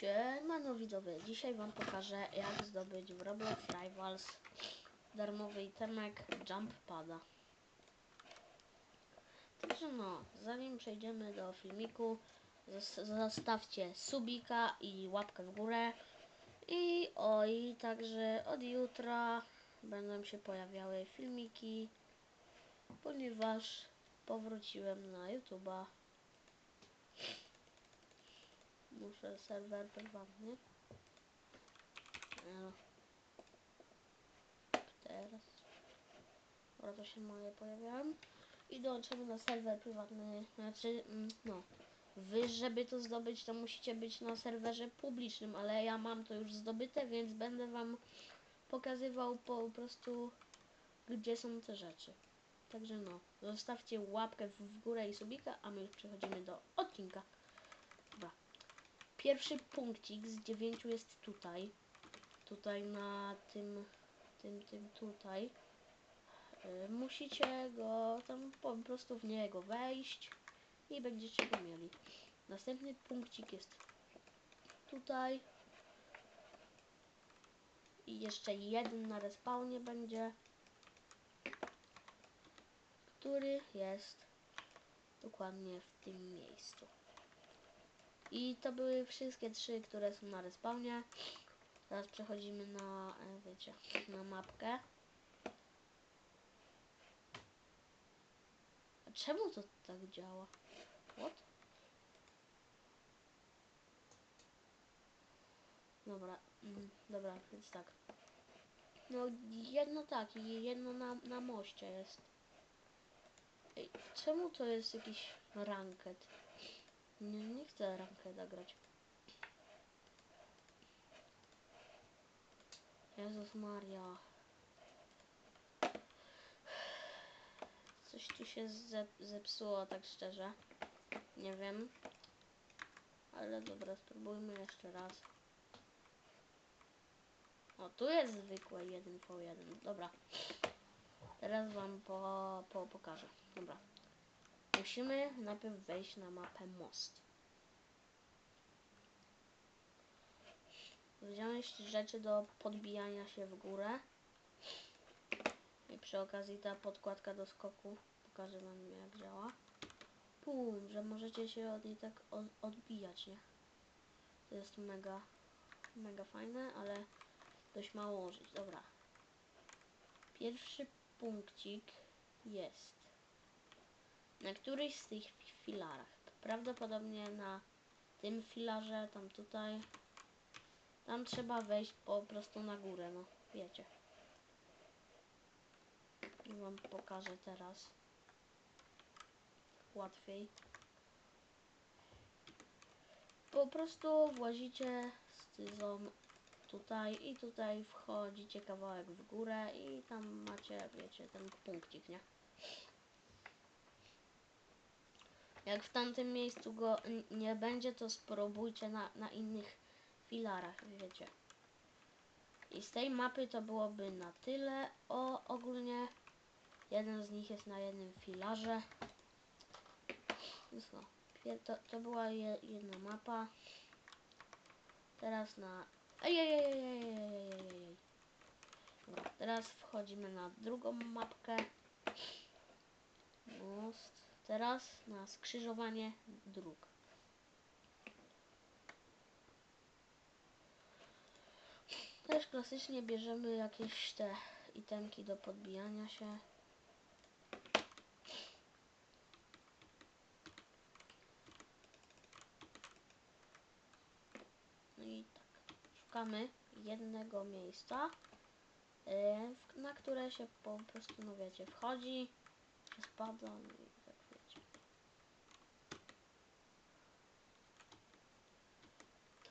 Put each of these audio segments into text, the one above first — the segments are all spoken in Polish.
Siemano widzowie, dzisiaj wam pokażę jak zdobyć w Roblox Rivals darmowy itemek Jump Pada. Także no, zanim przejdziemy do filmiku, zos- zostawcie subika i łapkę w górę. I oj, także od jutra będą się pojawiały filmiki, ponieważ powróciłem na YouTube'a. Muszę serwer prywatny. No. Teraz. Dobra, to się moje pojawiałem. I dołączymy na serwer prywatny. Znaczy, mm, no. Wy, żeby to zdobyć, to musicie być na serwerze publicznym, ale ja mam to już zdobyte, więc będę wam pokazywał po prostu, gdzie są te rzeczy. Także no, zostawcie łapkę w górę i subika, a my już przechodzimy do odcinka. Pierwszy punkcik z dziewięciu jest tutaj. Tutaj na tym, tym, tym tutaj. Y, Musicie go tam po prostu w niego wejść i będziecie go mieli. Następny punkcik jest tutaj. I jeszcze jeden na respawnie będzie, który jest dokładnie w tym miejscu. I to były wszystkie trzy, które są na respawnie. Teraz przechodzimy na, e, wiecie, na mapkę. A czemu to tak działa? What? Dobra, mm, dobra, więc tak. No jedno tak i jedno na, na moście jest. Ej, czemu to jest jakiś ranket? Nie, nie chcę rankeda grać. Jezus Maria. Coś tu się zep zepsuło, tak szczerze. Nie wiem. Ale dobra, spróbujmy jeszcze raz. O, tu jest zwykłe 1v1. Dobra. Teraz wam po, po pokażę. Dobra. Musimy najpierw wejść na mapę most. Wziąć rzeczy do podbijania się w górę. I przy okazji ta podkładka do skoku. Pokażę wam jak działa. Pum, że możecie się od niej tak od, odbijać, nie? To jest mega, mega fajne, ale dość mało użyć. Dobra. Pierwszy punkcik jest na któryś z tych filarach. Prawdopodobnie na tym filarze, tam tutaj. Tam trzeba wejść po prostu na górę, no wiecie. I wam pokażę teraz. Łatwiej. Po prostu włazicie scyzą tutaj i tutaj wchodzicie kawałek w górę i tam macie, wiecie, ten punkcik, nie? Jak w tamtym miejscu go nie będzie, to spróbujcie na, na innych filarach, wiecie. I z tej mapy to byłoby na tyle. O, ogólnie jeden z nich jest na jednym filarze. No, to, to była je, jedna mapa. Teraz na... Ej, ej, ej, ej, ej, ej, ej, ej, ej, ej. Dobra, teraz wchodzimy na drugą mapkę. Teraz na skrzyżowanie dróg. Też klasycznie bierzemy jakieś te itemki do podbijania się. No i tak, szukamy jednego miejsca, w- na które się po prostu, no wiecie, wchodzi, spada, no i tak wiecie.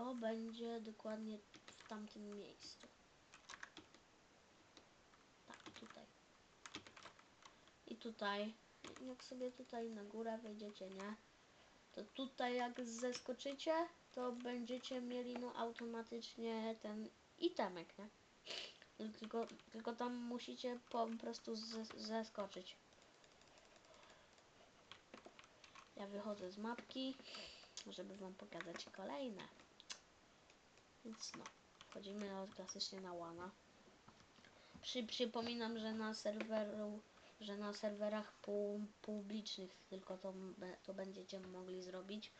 To będzie dokładnie w tamtym miejscu. Tak, tutaj. I tutaj, jak sobie tutaj na górę wejdziecie, nie? To tutaj jak zeskoczycie, to będziecie mieli no automatycznie ten itemek, nie? Tylko, tylko tam musicie po prostu zes- zeskoczyć. Ja wychodzę z mapki, żeby wam pokazać kolejne. Więc no, wchodzimy na- klasycznie na łana. Przy, przypominam, że na serweru, że na serwerach pu, publicznych tylko to, to będziecie mogli zrobić.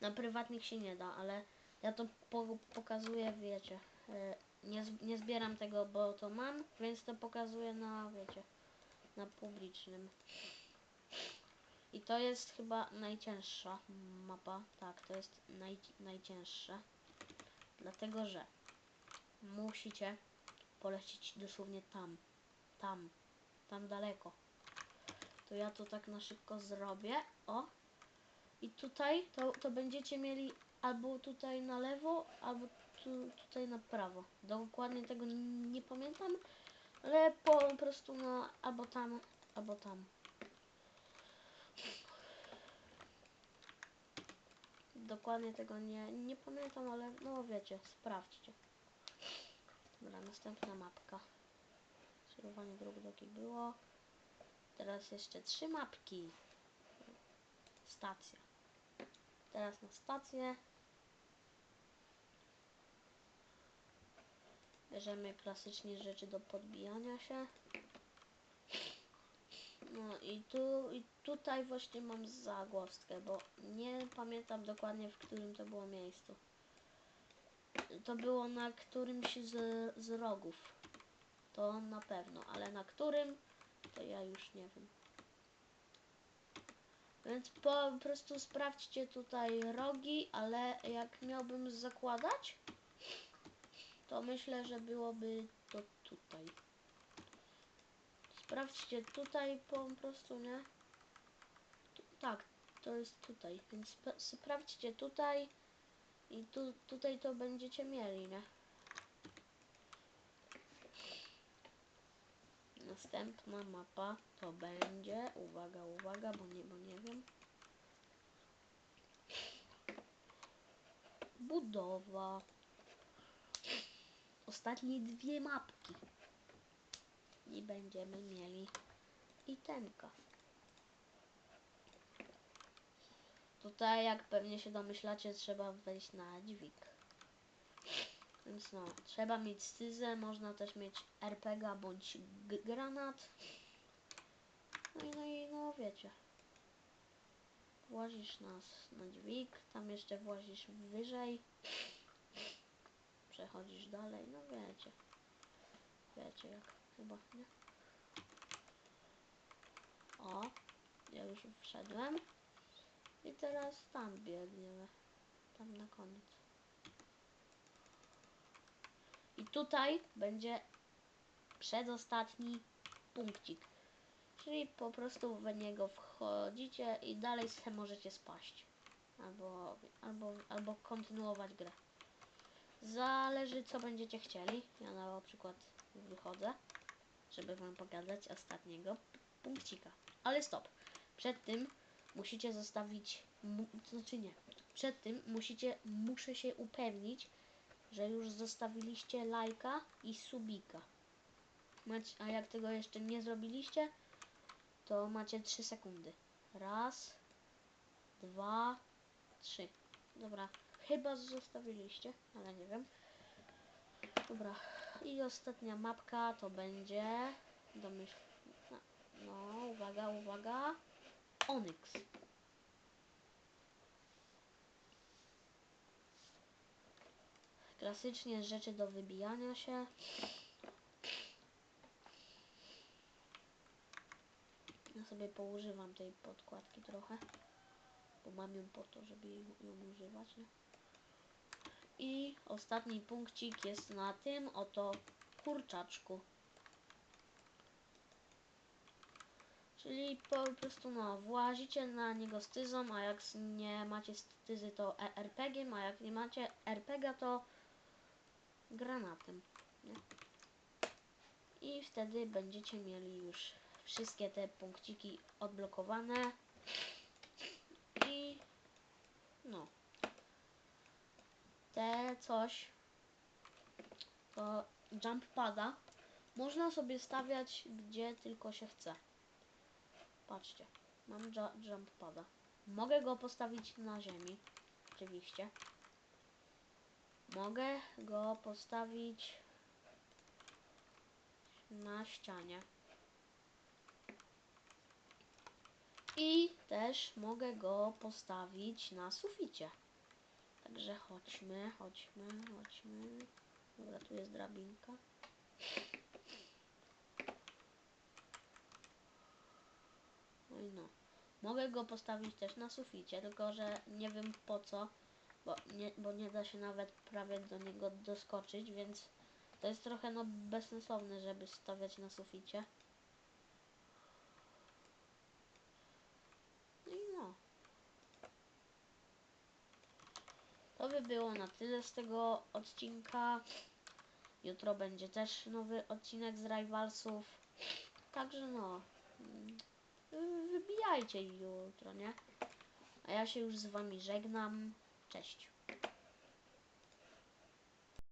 Na prywatnych się nie da, ale ja to po, pokazuję, wiecie. e, Nie, nie zbieram tego, bo to mam, więc to pokazuję na, wiecie, na publicznym. I to jest chyba najcięższa mapa. Tak, to jest naj, najcięższa. Dlatego, że musicie polecieć dosłownie tam. Tam. Tam daleko. To ja to tak na szybko zrobię. O. I tutaj to, to będziecie mieli albo tutaj na lewo, albo tu, tutaj na prawo. Dokładnie tego nie pamiętam, ale po prostu no albo tam, albo tam. Dokładnie tego nie, nie pamiętam, ale no wiecie, sprawdźcie. Dobra, następna mapka. Sterowanie dróg drogi było. Teraz jeszcze trzy mapki. Stacja. Teraz na stację. Bierzemy klasycznie rzeczy do podbijania się. No i tu i tutaj właśnie mam zagłoskę, bo nie pamiętam dokładnie w którym to było miejscu. To było na którymś z, z rogów. To na pewno, ale na którym to ja już nie wiem. Więc po prostu sprawdźcie tutaj rogi, ale jak miałbym zakładać, to myślę, że byłoby to tutaj. Sprawdźcie tutaj po prostu, nie? Tu, tak, to jest tutaj, więc sp sprawdźcie tutaj i tu, tutaj to będziecie mieli, nie? Następna mapa to będzie, uwaga, uwaga, bo nie, bo nie wiem. Budowa. Ostatnie dwie mapki. I będziemy mieli itemka. Tutaj, jak pewnie się domyślacie, trzeba wejść na dźwig. Więc no, trzeba mieć scyzę, można też mieć RPG bądź granat. No i, no i no wiecie. Włazisz na, s- na dźwig, tam jeszcze włazisz wyżej. Przechodzisz dalej, no wiecie. Wiecie jak chyba, nie? O, ja już wszedłem. I teraz tam biegniemy. Tam na koniec. I tutaj będzie przedostatni punkcik. Czyli po prostu w niego wchodzicie i dalej se możecie spaść. Albo, albo, albo kontynuować grę. Zależy co będziecie chcieli. Ja na przykład wychodzę, żeby wam pokazać ostatniego punkcika. Ale stop. Przed tym musicie zostawić, znaczy nie. Przed tym musicie, muszę się upewnić, że już zostawiliście lajka i subika. Macie, a jak tego jeszcze nie zrobiliście, to macie 3 sekundy. Raz, dwa, trzy. Dobra, chyba zostawiliście, ale nie wiem. Dobra, i ostatnia mapka to będzie. Domyśl. No, no, uwaga, uwaga. Onyx. Klasycznie rzeczy do wybijania się. Ja sobie poużywam tej podkładki trochę. Bo mam ją po to, żeby ją, ją używać, nie? I ostatni punkcik jest na tym oto kurczaczku. Czyli po prostu no, włazicie na niego styzą, a jak nie macie styzy to e- RPG-iem, a jak nie macie RPG to granatem. Nie? I wtedy będziecie mieli już wszystkie te punkciki odblokowane. I no. Te coś to jump pada można sobie stawiać gdzie tylko się chce. Patrzcie, mam ju- jump pada. Mogę go postawić na ziemi, oczywiście. mogę go postawić na ścianie. I też mogę go postawić na suficie. Także chodźmy, chodźmy, chodźmy. Dobra, tu jest drabinka. No i no. Mogę go postawić też na suficie, tylko że nie wiem po co, bo nie, bo nie da się nawet prawie do niego doskoczyć, więc to jest trochę no bezsensowne, żeby stawiać na suficie. No i no. To by było na tyle z tego odcinka. Jutro będzie też nowy odcinek z Rivalsów. Także no. mm, wy- Wybijajcie jutro, nie? A ja się już z wami żegnam. Cześć.